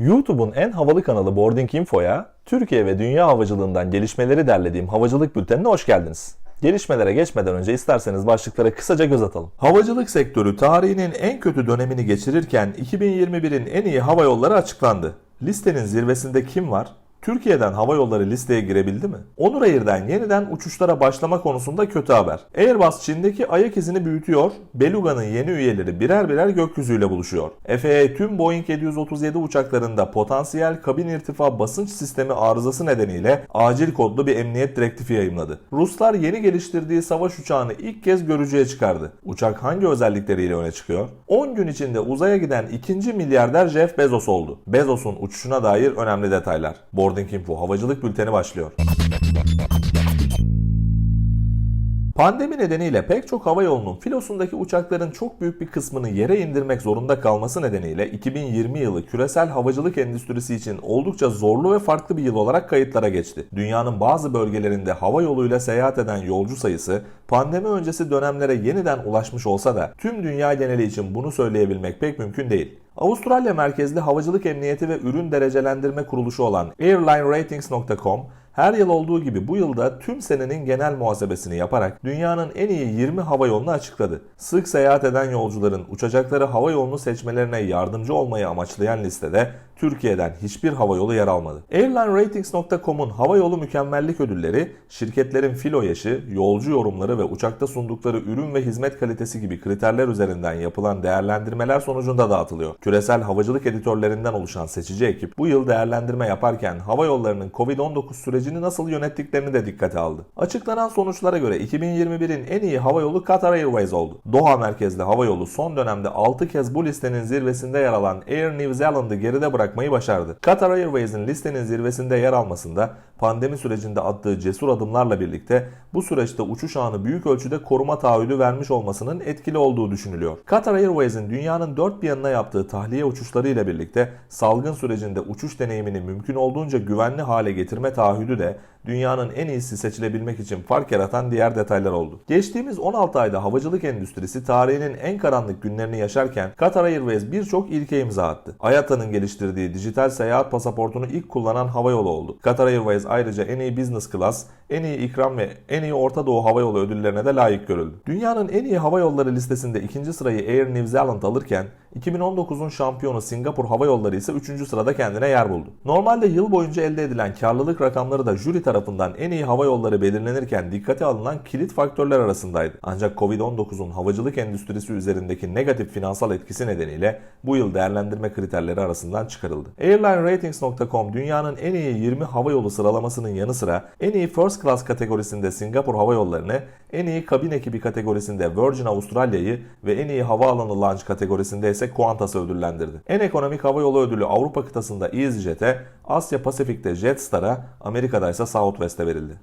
YouTube'un en havalı kanalı Boarding Info'ya Türkiye ve dünya havacılığından gelişmeleri derlediğim havacılık bültenine hoş geldiniz. Gelişmelere geçmeden önce isterseniz başlıklara kısaca göz atalım. Havacılık sektörü tarihinin en kötü dönemini geçirirken 2021'in en iyi hava yolları açıklandı. Listenin zirvesinde kim var? Türkiye'den hava yolları listeye girebildi mi? Onur Air'den yeniden uçuşlara başlama konusunda kötü haber. Airbus Çin'deki ayak izini büyütüyor, Beluga'nın yeni üyeleri birer birer gökyüzüyle buluşuyor. FAA tüm Boeing 737 uçaklarında potansiyel kabin irtifa basınç sistemi arızası nedeniyle acil kodlu bir emniyet direktifi yayımladı. Ruslar yeni geliştirdiği savaş uçağını ilk kez görücüye çıkardı. Uçak hangi özellikleriyle öne çıkıyor? 10 gün içinde uzaya giden ikinci milyarder Jeff Bezos oldu. Bezos'un uçuşuna dair önemli detaylar. Boarding Info havacılık bülteni başlıyor. Pandemi nedeniyle pek çok hava yolunun filosundaki uçakların çok büyük bir kısmını yere indirmek zorunda kalması nedeniyle 2020 yılı küresel havacılık endüstrisi için oldukça zorlu ve farklı bir yıl olarak kayıtlara geçti. Dünyanın bazı bölgelerinde hava yoluyla seyahat eden yolcu sayısı pandemi öncesi dönemlere yeniden ulaşmış olsa da tüm dünya geneli için bunu söyleyebilmek pek mümkün değil. Avustralya merkezli havacılık emniyeti ve ürün derecelendirme kuruluşu olan airlineratings.com her yıl olduğu gibi bu yılda tüm senenin genel muhasebesini yaparak dünyanın en iyi 20 hava yolunu açıkladı. Sık seyahat eden yolcuların uçacakları hava yolunu seçmelerine yardımcı olmayı amaçlayan listede Türkiye'den hiçbir hava yolu yer almadı. Airlineratings.com'un hava yolu mükemmellik ödülleri şirketlerin filo yaşı, yolcu yorumları ve uçakta sundukları ürün ve hizmet kalitesi gibi kriterler üzerinden yapılan değerlendirmeler sonucunda dağıtılıyor. Küresel havacılık editörlerinden oluşan seçici ekip bu yıl değerlendirme yaparken hava yollarının Covid-19 sürecini nasıl yönettiklerini de dikkate aldı. Açıklanan sonuçlara göre 2021'in en iyi hava yolu Qatar Airways oldu. Doha merkezli hava yolu son dönemde 6 kez bu listenin zirvesinde yer alan Air New Zealand'ı geride bırakmayı başardı. Qatar Airways'in listenin zirvesinde yer almasında pandemi sürecinde attığı cesur adımlarla birlikte bu süreçte uçuş ağını büyük ölçüde koruma taahhüdü vermiş olmasının etkili olduğu düşünülüyor. Qatar Airways'in dünyanın dört bir yanına yaptığı tahliye uçuşları ile birlikte salgın sürecinde uçuş deneyimini mümkün olduğunca güvenli hale getirme taahhüdü de dünyanın en iyisi seçilebilmek için fark yaratan diğer detaylar oldu. Geçtiğimiz 16 ayda havacılık endüstrisi tarihinin en karanlık günlerini yaşarken Qatar Airways birçok ilke imza attı. IATA'nın geliştirdiği dijital seyahat pasaportunu ilk kullanan havayolu oldu. Qatar Airways ayrıca en iyi business class, en iyi ikram ve en iyi Orta Doğu havayolu ödüllerine de layık görüldü. Dünyanın en iyi hava yolları listesinde ikinci sırayı Air New Zealand alırken 2019'un şampiyonu Singapur Hava Yolları ise 3. sırada kendine yer buldu. Normalde yıl boyunca elde edilen karlılık rakamları da jüri tarafından en iyi hava yolları belirlenirken dikkate alınan kilit faktörler arasındaydı. Ancak Covid-19'un havacılık endüstrisi üzerindeki negatif finansal etkisi nedeniyle bu yıl değerlendirme kriterleri arasından çıkarıldı. AirlineRatings.com dünyanın en iyi 20 hava yolu sıralamasının yanı sıra en iyi First Class kategorisinde Singapur Hava Yolları'nı, en iyi kabin ekibi kategorisinde Virgin Avustralya'yı ve en iyi havaalanı launch kategorisinde ise Qantas'ı ödüllendirdi. En ekonomik hava yolu ödülü Avrupa kıtasında EasyJet'e, Asya Pasifik'te Jetstar'a, Amerika'da ise Southwest'e verildi.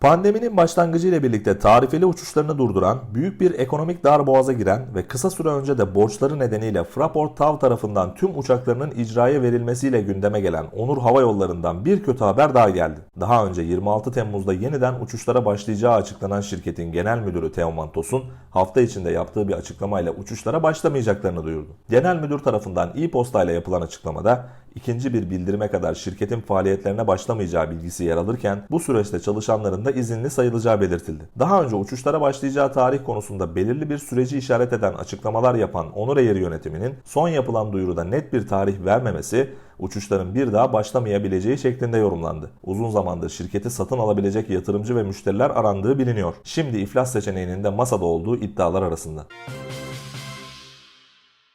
Pandeminin başlangıcı ile birlikte tarifeli uçuşlarını durduran, büyük bir ekonomik darboğaza giren ve kısa süre önce de borçları nedeniyle Fraport TAV tarafından tüm uçaklarının icraya verilmesiyle gündeme gelen Onur Hava Yolları'ndan bir kötü haber daha geldi. Daha önce 26 Temmuz'da yeniden uçuşlara başlayacağı açıklanan şirketin genel müdürü Teoman Tosun, hafta içinde yaptığı bir açıklamayla uçuşlara başlamayacaklarını duyurdu. Genel müdür tarafından e-posta ile yapılan açıklamada ikinci bir bildirime kadar şirketin faaliyetlerine başlamayacağı bilgisi yer alırken bu süreçte çalışanların da izinli sayılacağı belirtildi. Daha önce uçuşlara başlayacağı tarih konusunda belirli bir süreci işaret eden açıklamalar yapan Onur Air yönetiminin son yapılan duyuruda net bir tarih vermemesi uçuşların bir daha başlamayabileceği şeklinde yorumlandı. Uzun zamandır şirketi satın alabilecek yatırımcı ve müşteriler arandığı biliniyor. Şimdi iflas seçeneğinin de masada olduğu iddialar arasında.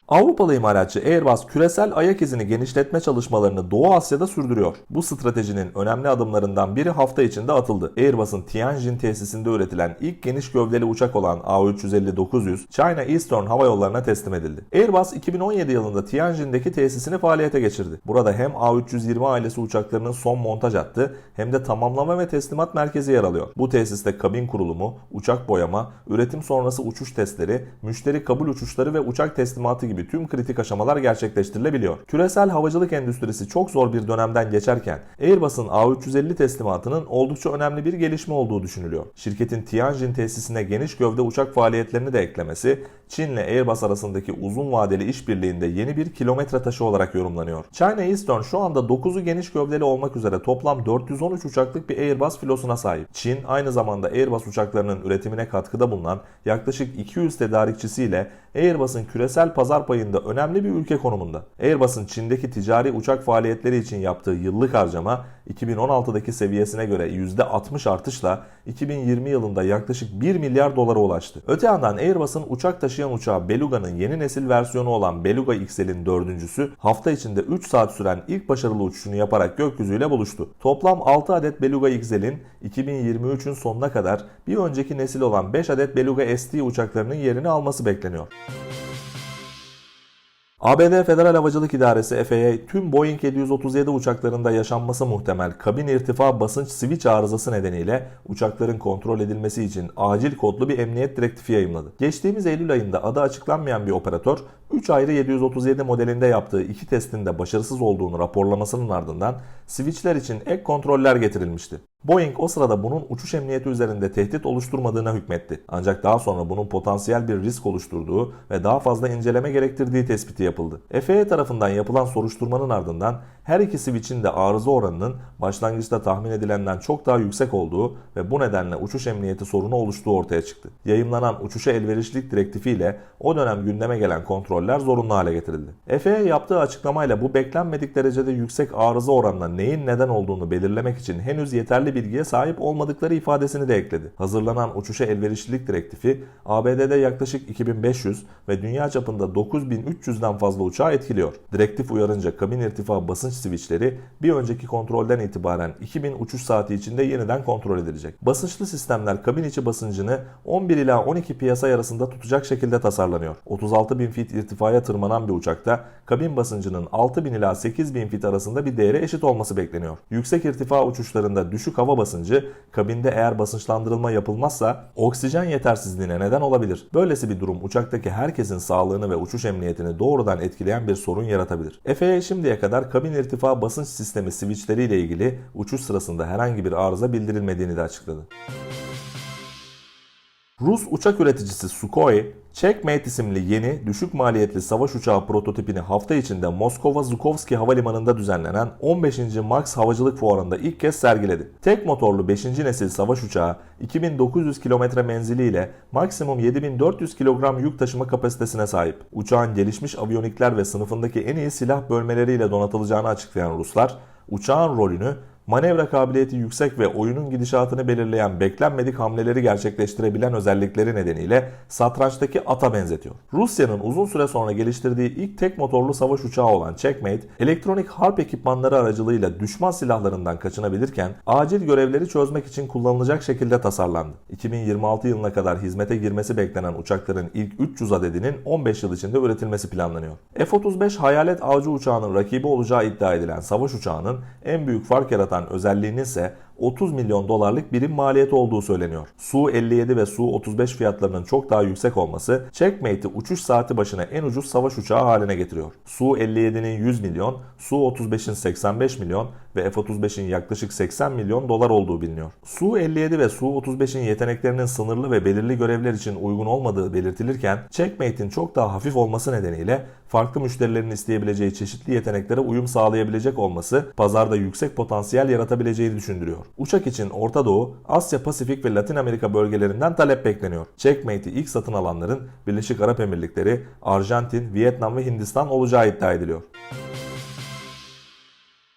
Avrupalı imalatçı Airbus küresel ayak izini genişletme çalışmalarını Doğu Asya'da sürdürüyor. Bu stratejinin önemli adımlarından biri hafta içinde atıldı. Airbus'un Tianjin tesisinde üretilen ilk geniş gövdeli uçak olan A350-900 China Eastern Hava Yolları'na teslim edildi. Airbus 2017 yılında Tianjin'deki tesisini faaliyete geçirdi. Burada hem A320 ailesi uçaklarının son montaj hattı hem de tamamlama ve teslimat merkezi yer alıyor. Bu tesiste kabin kurulumu, uçak boyama, üretim sonrası uçuş testleri, müşteri kabul uçuşları ve uçak teslimatı gibi gibi tüm kritik aşamalar gerçekleştirilebiliyor. Küresel havacılık endüstrisi çok zor bir dönemden geçerken Airbus'un A350 teslimatının oldukça önemli bir gelişme olduğu düşünülüyor. Şirketin Tianjin tesisine geniş gövde uçak faaliyetlerini de eklemesi Çin ile Airbus arasındaki uzun vadeli işbirliğinde yeni bir kilometre taşı olarak yorumlanıyor. China Eastern şu anda 9'u geniş gövdeli olmak üzere toplam 413 uçaklık bir Airbus filosuna sahip. Çin aynı zamanda Airbus uçaklarının üretimine katkıda bulunan yaklaşık 200 tedarikçisiyle Airbus'un küresel pazar payında önemli bir ülke konumunda. Airbus'un Çin'deki ticari uçak faaliyetleri için yaptığı yıllık harcama 2016'daki seviyesine göre %60 artışla 2020 yılında yaklaşık 1 milyar dolara ulaştı. Öte yandan Airbus'un uçak taşıyan uçağı Beluga'nın yeni nesil versiyonu olan Beluga XL'in dördüncüsü hafta içinde 3 saat süren ilk başarılı uçuşunu yaparak gökyüzüyle buluştu. Toplam 6 adet Beluga XL'in 2023'ün sonuna kadar bir önceki nesil olan 5 adet Beluga ST uçaklarının yerini alması bekleniyor. ABD Federal Havacılık İdaresi FAA tüm Boeing 737 uçaklarında yaşanması muhtemel kabin irtifa basınç switch arızası nedeniyle uçakların kontrol edilmesi için acil kodlu bir emniyet direktifi yayımladı. Geçtiğimiz Eylül ayında adı açıklanmayan bir operatör 3 ayrı 737 modelinde yaptığı iki testin de başarısız olduğunu raporlamasının ardından switchler için ek kontroller getirilmişti. Boeing o sırada bunun uçuş emniyeti üzerinde tehdit oluşturmadığına hükmetti. Ancak daha sonra bunun potansiyel bir risk oluşturduğu ve daha fazla inceleme gerektirdiği tespiti yapıldı. FAA tarafından yapılan soruşturmanın ardından her iki switch'in de arıza oranının başlangıçta tahmin edilenden çok daha yüksek olduğu ve bu nedenle uçuş emniyeti sorunu oluştuğu ortaya çıktı. Yayımlanan uçuşa elverişlilik direktifiyle o dönem gündeme gelen kontroller zorunlu hale getirildi. FAA yaptığı açıklamayla bu beklenmedik derecede yüksek arıza oranına neyin neden olduğunu belirlemek için henüz yeterli bilgiye sahip olmadıkları ifadesini de ekledi. Hazırlanan uçuşa elverişlilik direktifi ABD'de yaklaşık 2500 ve dünya çapında 9300'den fazla uçağı etkiliyor. Direktif uyarınca kabin irtifa basınç switchleri bir önceki kontrolden itibaren 2000 uçuş saati içinde yeniden kontrol edilecek. Basınçlı sistemler kabin içi basıncını 11 ila 12 piyasa arasında tutacak şekilde tasarlanıyor. 36.000 fit irtifaya tırmanan bir uçakta kabin basıncının 6000 ila 8000 fit arasında bir değere eşit olması bekleniyor. Yüksek irtifa uçuşlarında düşük hava basıncı kabinde eğer basınçlandırılma yapılmazsa oksijen yetersizliğine neden olabilir. Böylesi bir durum uçaktaki herkesin sağlığını ve uçuş emniyetini doğrudan etkileyen bir sorun yaratabilir. FAA şimdiye kadar kabin irtifa basınç sistemi switchleriyle ilgili uçuş sırasında herhangi bir arıza bildirilmediğini de açıkladı. Rus uçak üreticisi Sukhoi, Checkmate isimli yeni düşük maliyetli savaş uçağı prototipini hafta içinde Moskova Zukovski Havalimanı'nda düzenlenen 15. Max Havacılık Fuarı'nda ilk kez sergiledi. Tek motorlu 5. nesil savaş uçağı 2900 kilometre menziliyle maksimum 7400 kilogram yük taşıma kapasitesine sahip. Uçağın gelişmiş aviyonikler ve sınıfındaki en iyi silah bölmeleriyle donatılacağını açıklayan Ruslar, uçağın rolünü manevra kabiliyeti yüksek ve oyunun gidişatını belirleyen beklenmedik hamleleri gerçekleştirebilen özellikleri nedeniyle satrançtaki ata benzetiyor. Rusya'nın uzun süre sonra geliştirdiği ilk tek motorlu savaş uçağı olan Checkmate, elektronik harp ekipmanları aracılığıyla düşman silahlarından kaçınabilirken acil görevleri çözmek için kullanılacak şekilde tasarlandı. 2026 yılına kadar hizmete girmesi beklenen uçakların ilk 300 adedinin 15 yıl içinde üretilmesi planlanıyor. F-35 hayalet avcı uçağının rakibi olacağı iddia edilen savaş uçağının en büyük fark yaratan özelliğinin ise 30 milyon dolarlık birim maliyeti olduğu söyleniyor. Su-57 ve Su-35 fiyatlarının çok daha yüksek olması Checkmate'i uçuş saati başına en ucuz savaş uçağı haline getiriyor. Su-57'nin 100 milyon, Su-35'in 85 milyon ve F-35'in yaklaşık 80 milyon dolar olduğu biliniyor. Su-57 ve Su-35'in yeteneklerinin sınırlı ve belirli görevler için uygun olmadığı belirtilirken Checkmate'in çok daha hafif olması nedeniyle farklı müşterilerin isteyebileceği çeşitli yeteneklere uyum sağlayabilecek olması pazarda yüksek potansiyel yaratabileceğini düşündürüyor. Uçak için Orta Doğu, Asya, Pasifik ve Latin Amerika bölgelerinden talep bekleniyor. Checkmate'i ilk satın alanların Birleşik Arap Emirlikleri, Arjantin, Vietnam ve Hindistan olacağı iddia ediliyor.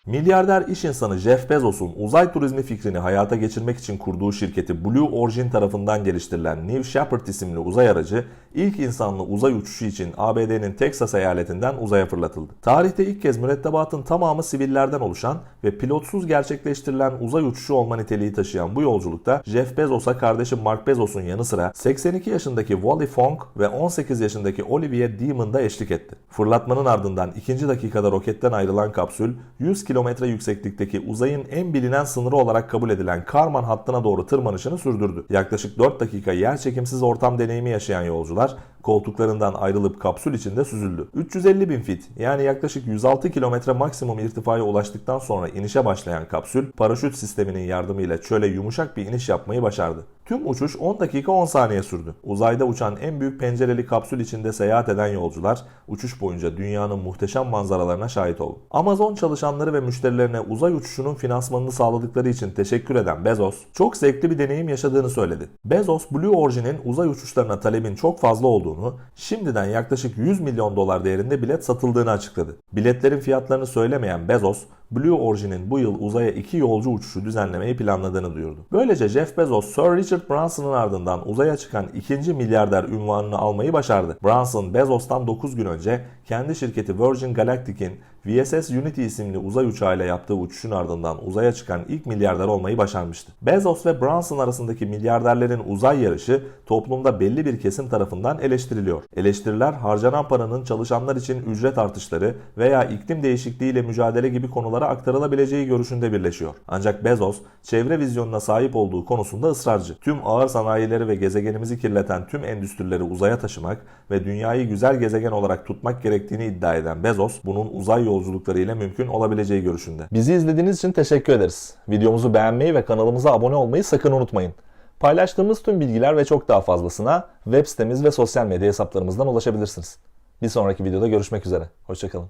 Milyarder iş insanı Jeff Bezos'un uzay turizmi fikrini hayata geçirmek için kurduğu şirketi Blue Origin tarafından geliştirilen New Shepard isimli uzay aracı ilk insanlı uzay uçuşu için ABD'nin Texas eyaletinden uzaya fırlatıldı. Tarihte ilk kez mürettebatın tamamı sivillerden oluşan ve pilotsuz gerçekleştirilen uzay uçuşu olma niteliği taşıyan bu yolculukta Jeff Bezos'a kardeşi Mark Bezos'un yanı sıra 82 yaşındaki Wally Fong ve 18 yaşındaki Olivia Demon da eşlik etti. Fırlatmanın ardından 2. dakikada roketten ayrılan kapsül 100 km kilometre yükseklikteki uzayın en bilinen sınırı olarak kabul edilen Karman hattına doğru tırmanışını sürdürdü. Yaklaşık 4 dakika yer çekimsiz ortam deneyimi yaşayan yolcular koltuklarından ayrılıp kapsül içinde süzüldü. 350 bin fit yani yaklaşık 106 kilometre maksimum irtifaya ulaştıktan sonra inişe başlayan kapsül paraşüt sisteminin yardımıyla çöle yumuşak bir iniş yapmayı başardı. Tüm uçuş 10 dakika 10 saniye sürdü. Uzayda uçan en büyük pencereli kapsül içinde seyahat eden yolcular uçuş boyunca dünyanın muhteşem manzaralarına şahit oldu. Amazon çalışanları ve müşterilerine uzay uçuşunun finansmanını sağladıkları için teşekkür eden Bezos, çok zevkli bir deneyim yaşadığını söyledi. Bezos, Blue Origin'in uzay uçuşlarına talebin çok fazla olduğunu, şimdiden yaklaşık 100 milyon dolar değerinde bilet satıldığını açıkladı. Biletlerin fiyatlarını söylemeyen Bezos, Blue Origin'in bu yıl uzaya iki yolcu uçuşu düzenlemeyi planladığını duyurdu. Böylece Jeff Bezos, Sir Richard Branson'ın ardından uzaya çıkan ikinci milyarder unvanını almayı başardı. Branson, Bezos'tan 9 gün önce kendi şirketi Virgin Galactic'in VSS Unity isimli uzay uçağıyla yaptığı uçuşun ardından uzaya çıkan ilk milyarder olmayı başarmıştı. Bezos ve Branson arasındaki milyarderlerin uzay yarışı toplumda belli bir kesim tarafından eleştiriliyor. Eleştiriler harcanan paranın çalışanlar için ücret artışları veya iklim değişikliğiyle mücadele gibi konulara aktarılabileceği görüşünde birleşiyor. Ancak Bezos çevre vizyonuna sahip olduğu konusunda ısrarcı. Tüm ağır sanayileri ve gezegenimizi kirleten tüm endüstrileri uzaya taşımak ve dünyayı güzel gezegen olarak tutmak gerektiğini iddia eden Bezos bunun uzay yolculuklarıyla mümkün olabileceği görüşünde. Bizi izlediğiniz için teşekkür ederiz. Videomuzu beğenmeyi ve kanalımıza abone olmayı sakın unutmayın. Paylaştığımız tüm bilgiler ve çok daha fazlasına web sitemiz ve sosyal medya hesaplarımızdan ulaşabilirsiniz. Bir sonraki videoda görüşmek üzere. Hoşçakalın.